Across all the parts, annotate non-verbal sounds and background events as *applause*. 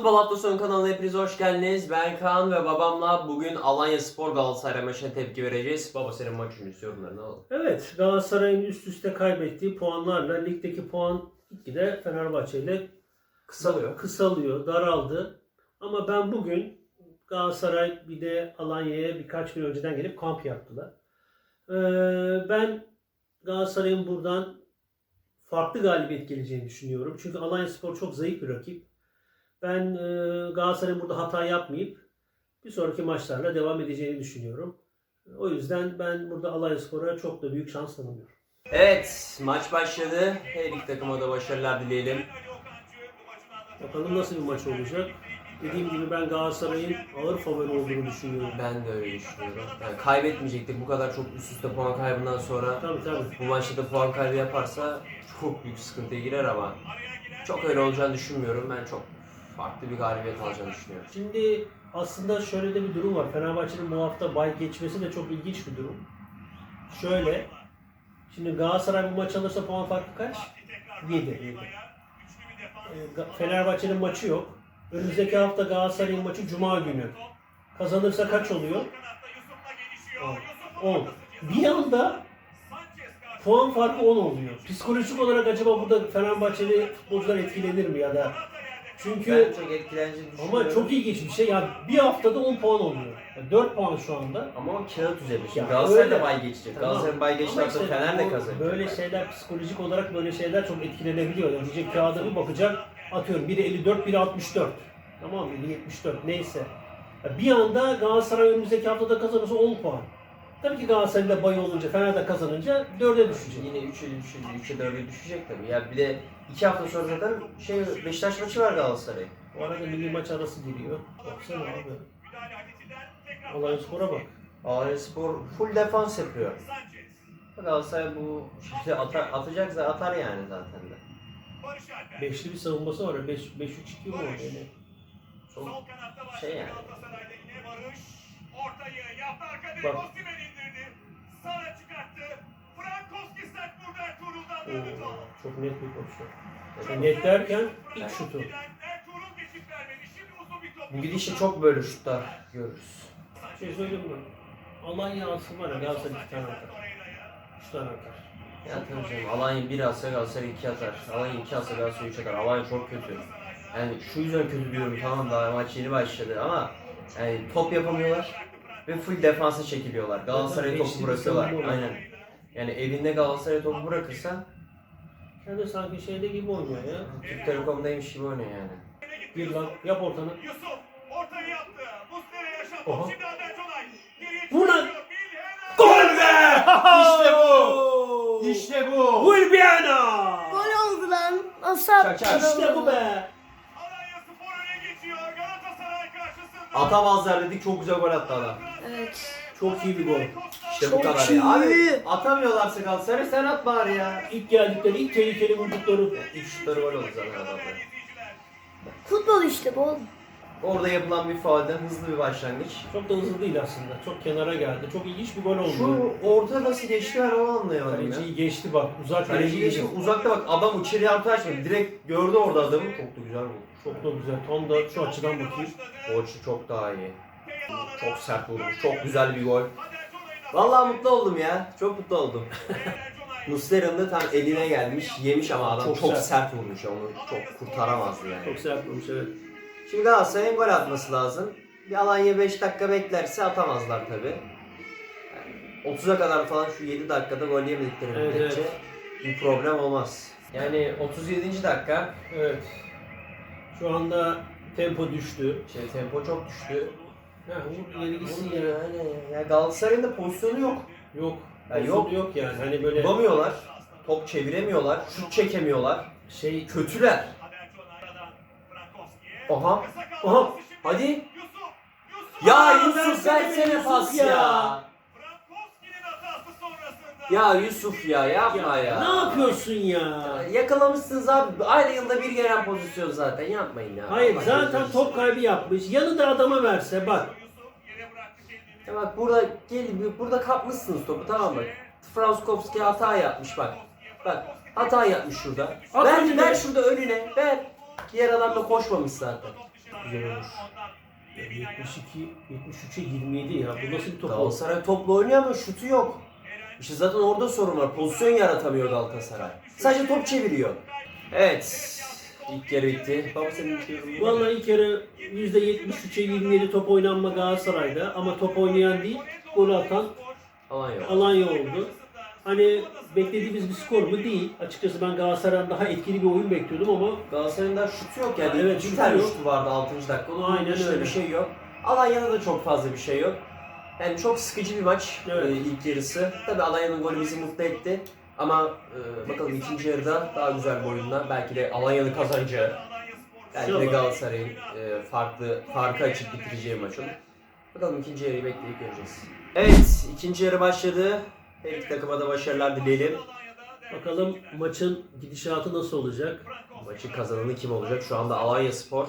Sonu kanalına hepiniz hoş geldiniz. Ben Kaan ve babamla bugün Alanya Spor Galatasaray maçına tepki vereceğiz. Baba senin maç öncesi yorumlarını alalım. Evet Galatasaray'ın üst üste kaybettiği puanlarla ligdeki puan gitgide Fenerbahçe ile Kısalıyor. kısalıyor, daraldı. Ama ben bugün Galatasaray bir de Alanya'ya birkaç gün önceden gelip kamp yaptılar. Ee, ben Galatasaray'ın buradan farklı galibiyet geleceğini düşünüyorum. Çünkü Alanya Spor çok zayıf bir rakip. Ben e, Galatasaray'ın burada hata yapmayıp bir sonraki maçlarla devam edeceğini düşünüyorum. O yüzden ben burada Alanya Spor'a çok da büyük şans tanımıyorum. Evet maç başladı. Her iki takıma da başarılar dileyelim. Bakalım nasıl bir maç olacak. Dediğim gibi ben Galatasaray'ın ağır favori olduğunu düşünüyorum. Ben de öyle düşünüyorum. Yani kaybetmeyecektik bu kadar çok üst üste puan kaybından sonra. Tabii tabii. Bu maçta da puan kaybı yaparsa çok büyük sıkıntıya girer ama çok öyle olacağını düşünmüyorum. Ben çok farklı bir galibiyet alacağını düşünüyorum. Şimdi aslında şöyle de bir durum var. Fenerbahçe'nin bu hafta bay geçmesi de çok ilginç bir durum. Şöyle. Şimdi Galatasaray bu maç alırsa puan farkı kaç? 7. Fenerbahçe'nin maçı yok. Önümüzdeki hafta Galatasaray'ın maçı Cuma günü. Kazanırsa kaç oluyor? 10. Bir anda puan farkı 10 oluyor. Psikolojik olarak acaba burada Fenerbahçeli futbolcular etkilenir mi ya da? Çünkü Ben çok etkileneceğini düşünüyorum. ama çok ilginç bir şey. Yani bir haftada 10 puan oluyor. Yani 4 puan şu anda. Ama o kağıt üzerinde. Şimdi Galatasaray da bay geçecek. Tamam. Galatasaray'ın bay geçtiği Ama hafta işte Fener de kazanacak. Böyle şeyler psikolojik olarak böyle şeyler çok etkilenebiliyor. Yani diyecek kağıda bir bakacak atıyorum biri 54 biri 64. Tamam mı? Biri 74 neyse. Ya Bir anda Galatasaray önümüzdeki haftada kazanırsa 10 puan. Tabii ki Galatasaray'da bay olunca, Fener'de kazanınca 4'e düşecek. Yine 3'e 3'e 3'e 4'e düşecek tabii. Ya bir de 2 hafta sonra zaten şey Beşiktaş maçı var Galatasaray. O arada milli maç arası giriyor. Baksana abi. Olay spora bak. Alanya Spor full defans yapıyor. Galatasaray bu şekilde atar, atacaksa atar yani zaten de. Beşli bir savunması var. 5 5 3 2 var yani. Çok şey yani. Bak. Sana çıkarttı. Frankowski sert vurdu Ertuğrul'dan döndü top. çok net bir pozisyon. Yani net derken ilk şutu. Ertuğrul geçit vermedi. Şimdi uzun bir top. Bu gidişle çok böyle şutlar görürüz. Şey söyleyeyim mi? Alanya alsın var ya Galatasaray 2 tane atar. 3 tane atar. Ya tabii canım Alanya 1 atsa Galatasaray 2 atar. Alanya 2 atsa Galatasaray 3 atar. Alanya çok kötü. Yani şu yüzden kötü diyorum tamam daha maç yeni başladı ama yani top yapamıyorlar ve full defansa çekiliyorlar. Galatasaray Zaten topu bir bırakıyorlar. Aynen. Yani evinde Galatasaray topu bırakırsa Kendi sanki şeyde gibi oynuyor ya. Türk Telekom'daymış gibi oynuyor yani. Bir lan yap ortanı. Yusuf ortayı yaptı. Muslera yaşa. Oha. Şimdi. Geriye Vur lan! çıkıyor. Bilhena. Gol be! *laughs* İşte bu! İşte bu! Gulbiana! Gol oldu lan. Çak, çak. İşte bu be! Atamazlar dedik çok güzel gol attı adam. Evet. Çok iyi bir gol. İşte bu Çok kadar iyi. ya. Abi atamıyorlarsa Galatasaray sen at bari ya. İlk geldikleri ilk tehlikeli vurdukları. İlk şutları gol oldu zaten adamların. Futbol işte bu. oğlum. Orada yapılan bir faulden hızlı bir başlangıç. Çok da hızlı değil aslında. Çok kenara geldi. Çok ilginç bir gol oldu. Şu orta nasıl geçti ben onu anlayamadım ya. Kaleciyi geçti bak. Uzak Kaleci geçti uzakta bak adam içeri artı açmadı. Direkt gördü orada adamı. Çok da güzel vurdu. Çok da güzel. Tam da şu açıdan bakayım. O açı çok daha iyi. Çok sert vurmuş. Çok güzel bir gol. Vallahi mutlu oldum ya. Çok mutlu oldum. *laughs* Muslera'nın da tam eline gelmiş. Yemiş ama adam Çok çok, sert. sert. vurmuş. Onu çok kurtaramazdı yani. Çok sert vurmuş evet. Şimdi Galatasaray'ın gol atması lazım. Bir Alanya 5 dakika beklerse atamazlar tabi. 30'a kadar falan şu 7 dakikada gol yemedikleri Evet, müddetçe evet. bir problem olmaz. Yani 37. dakika Evet. Şu anda tempo düştü. şey tempo çok düştü. Ha, vur ileri gitsin Yani, ya. ya Galatasaray'ın da pozisyonu yok. Yok. Ya Ya yok. yok. yok yani. Hani böyle Bulamıyorlar. Top çeviremiyorlar. Şut çekemiyorlar. şey Kötüler. Oha. Oha. Hadi. Ya Yusuf versene pas ya. Ya Yusuf ya yapma ya. Ne yapıyorsun ya? Ya Yakalamışsınız abi. Aynı yılda bir gelen pozisyon zaten. Yapmayın ya. Hayır Allah zaten gözünüzü top kaybı yapmış. Yanında adama verse bak. Yusuf. Ya bak burada gel burada kapmışsınız topu tamam mı? Franskowski hata yapmış bak. Bak hata yapmış şurada. At Ver, önüne. ver şurada önüne. Ver. Diğer adam da koşmamış zaten. güzel olur. Ya 72, 73'e 27 ya. Bu nasıl bir top oldu? Galatasaray topla oynuyor ama şutu yok. İşte zaten orada sorun var. Pozisyon yaratamıyor Galatasaray. Sadece top çeviriyor. Evet. İlk yarı bitti. Baba senin ilk yorumun? Vallahi ilk yarı %73'e 27 top oynanma Galatasaray'da ama top oynayan değil, gol atan Alan yok. Alanya oldu. Hani beklediğimiz bir skor mu? Değil. Açıkçası ben Galatasaray'dan daha etkili bir oyun bekliyordum ama Galatasaray'ın da şutu yok yani. Evet, bir tane yok. şutu vardı 6. dakika. Onun Aynen dışında öyle. bir şey yok. Alanya'da da çok fazla bir şey yok. Yani çok sıkıcı bir maç Evet. e, ilk yarısı. Tabii Alanya'nın golü bizi mutlu etti. Ama e, bakalım ikinci yarıda daha güzel bir oyunla belki de Alanya'nın kazanacağı, belki de. Galatasaray'ın e, farklı farkı açıp bitireceği maç olur. Bakalım ikinci yarıyı bekleyip göreceğiz. Evet, ikinci yarı başladı. Her iki takıma da başarılar dileyelim. bakalım maçın gidişatı nasıl olacak? Maçın kazananı kim olacak? Şu anda Alanya Spor.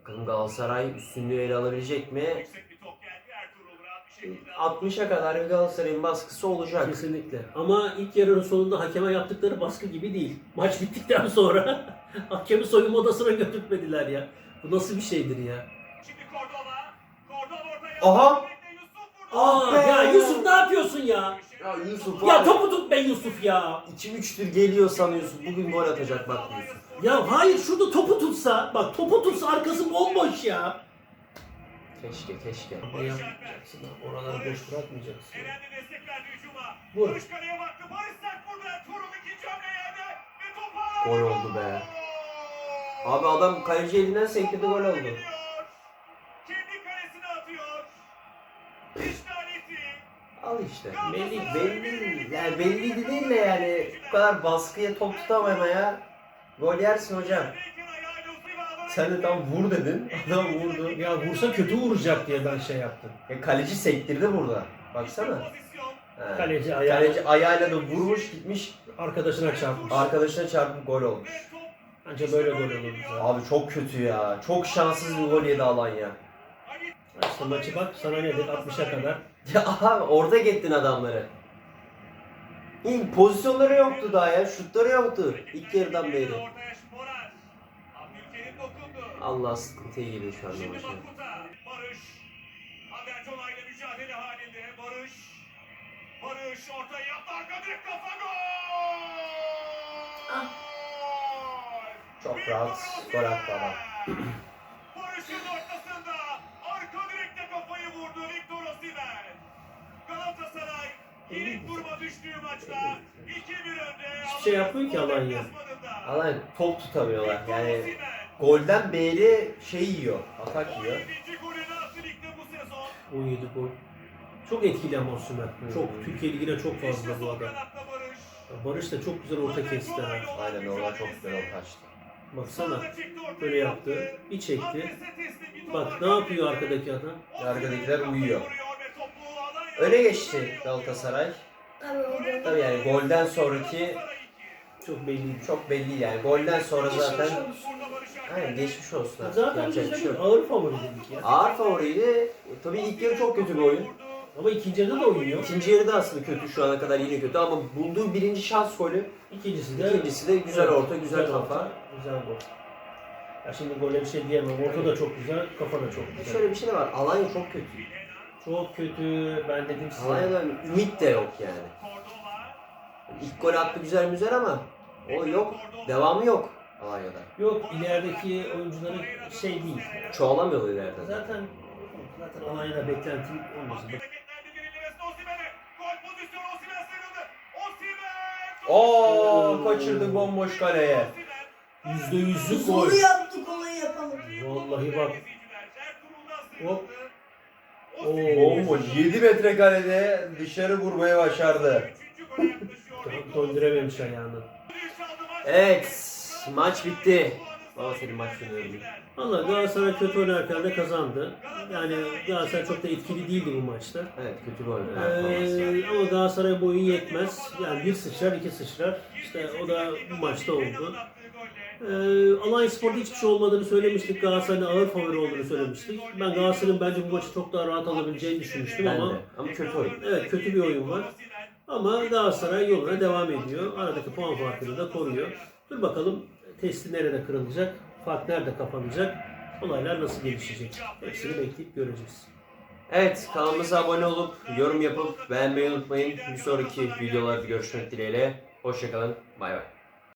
Bakalım Galatasaray üstünlüğü ele alabilecek mi? Yüksek bir top geldi. Ertuğrul rahat bir şekilde. 60'a kadar bir Galatasaray'ın baskısı olacak. Kesinlikle. Ama ilk yarının sonunda hakeme yaptıkları baskı gibi değil. Maç bittikten sonra *laughs* hakemi soyunma odasına götürtmediler ya. Bu nasıl bir şeydir ya? Aha! Vurdu. Aa be! ya Yusuf ne yapıyorsun ya? Ya Yusuf Ya var. topu tut be Yusuf ya. 2-3'tür geliyor sanıyorsun. Bugün gol atacak bak Yusuf. Ya hayır şurada topu tutsa, bak topu tutsa arkası bomboş ya. Keşke keşke. Yapacaksın lan? Oraları boş bırakmayacaksın. Eren de destek verdi hücuma. Vur. Barış kaleye baktı. Barış Sert vurdu. Ertuğrul ikinci hamle yerde. Ve topu Gol oldu be. Abi adam kaleci elinden sektirdi gol oldu. Al işte. Belli, belli, yani belliydi değil de yani bu kadar baskıya top tutamamaya gol yersin hocam. Sen de tam vur dedin. Adam vurdu. Ya vursa kötü vuracak diye ben şey yaptım. Ya kaleci sektirdi burada. Baksana. Ha. Kaleci ayağı Kaleci ayağıyla da vurmuş gitmiş arkadaşına çarpmış. arkadaşına çarpıp gol olmuş. Anca böyle gol olur. Abi çok kötü ya. Çok şanssız bir gol yedi Alanya. Ali İşte maçı bak sana ne dedik 60'a kadar. *laughs* Ya abi orada gittin adamları. İlk pozisyonları yoktu daha ya. Şutları yoktu. İlk yarıdan beri. Allah sıkıntıya girdi şu anda maçı. Barış. İle mücadele halinde. Barış. Barış ortaya yaptı. Arka direkt kafa gol. Çok Victor rahat gol attı adam. *clears throat* Barış'ın ortasında arka direkte kafayı vurdu Victor Osimhen. Galatasaray ilk duruma düştüğü maçta 2-1 önde. Hiçbir şey yapmıyor ki Alanya. Alanya top tutamıyorlar. Yani golden beri şey yiyor. Atak yiyor. 17. golünü attı ligde bu sezon. 17 gol. Çok etkili ama Osimhen. Çok Türkiye Ligi'ne çok fazla bu adam. Barış. Da çok güzel orta kesti ha. Aynen oradan çok güzel orta açtı. Baksana. Böyle yaptı. Bir çekti. Bak ne yapıyor arkadaki adam? Arkadakiler uyuyor. Öne geçti Galatasaray. Tabii yani golden sonraki Çok belliydi. çok belli yani. Golden sonra zaten. Aynen geçmiş olsun artık. Zaten Yapacak bir şey yok. ağır favori dedik ya. Ağır favoriydi. Tabii ilk yarı çok kötü bir oyun. Ama ikinci yarıda da oynuyor. İkinci yarı da aslında kötü şu ana kadar yine kötü ama bulduğu birinci şans golü. İkincisi de İkincisi de güzel orta, güzel kafa. orta, Güzel gol. Ya şimdi gole bir şey diyemem. Orta da çok güzel, kafa da çok güzel. Şöyle bir şey de var. Alanya çok kötü. Çok kötü. Ben dedim size. Alanya'dan ümit de yok yani. İlk gol attı güzel güzel ama o yok. Devamı yok Alanya'da. Yok ilerideki oyuncuların şey değil. Çoğalamıyor ileride. Zaten zaten Alanya'da beklentim olmasın. Oo kaçırdık bomboş kaleye. Yüzde yüzlük gol. Solu yaptık olayı yapamadık. Vallahi bak. Hop. Oo. Bomboş 7 metre kalede dışarı vurmaya başardı. Döndürememiş ayağını. Evet maç bitti. Baba senin maç dönüyorum. Valla Galatasaray kötü oynarken de kazandı. Yani Galatasaray çok da etkili değildi bu maçta. Evet kötü performans. Ee, ama Galatasaray boyu yetmez. Yani bir sıçrar, iki sıçrar. İşte o da bu maçta oldu. Ee, Alanya Spor'da hiçbir şey olmadığını söylemiştik. Galatasaray'ın ağır favori olduğunu söylemiştik. Ben Galatasaray'ın bence bu maçı çok daha rahat alabileceğini düşünmüştüm Ben ama de. Ama kötü oyun. evet kötü bir oyun var. Ama Galatasaray yoluna devam ediyor. Aradaki puan farkını da koruyor. Dur bakalım testi nerede kırılacak, fark nerede kapanacak. olaylar nasıl gelişecek? Hepsini bekleyip göreceğiz. Evet kanalımıza abone olup yorum yapıp beğenmeyi unutmayın. Bir sonraki videolarda görüşmek dileğiyle. Hoşçakalın. Bay bay.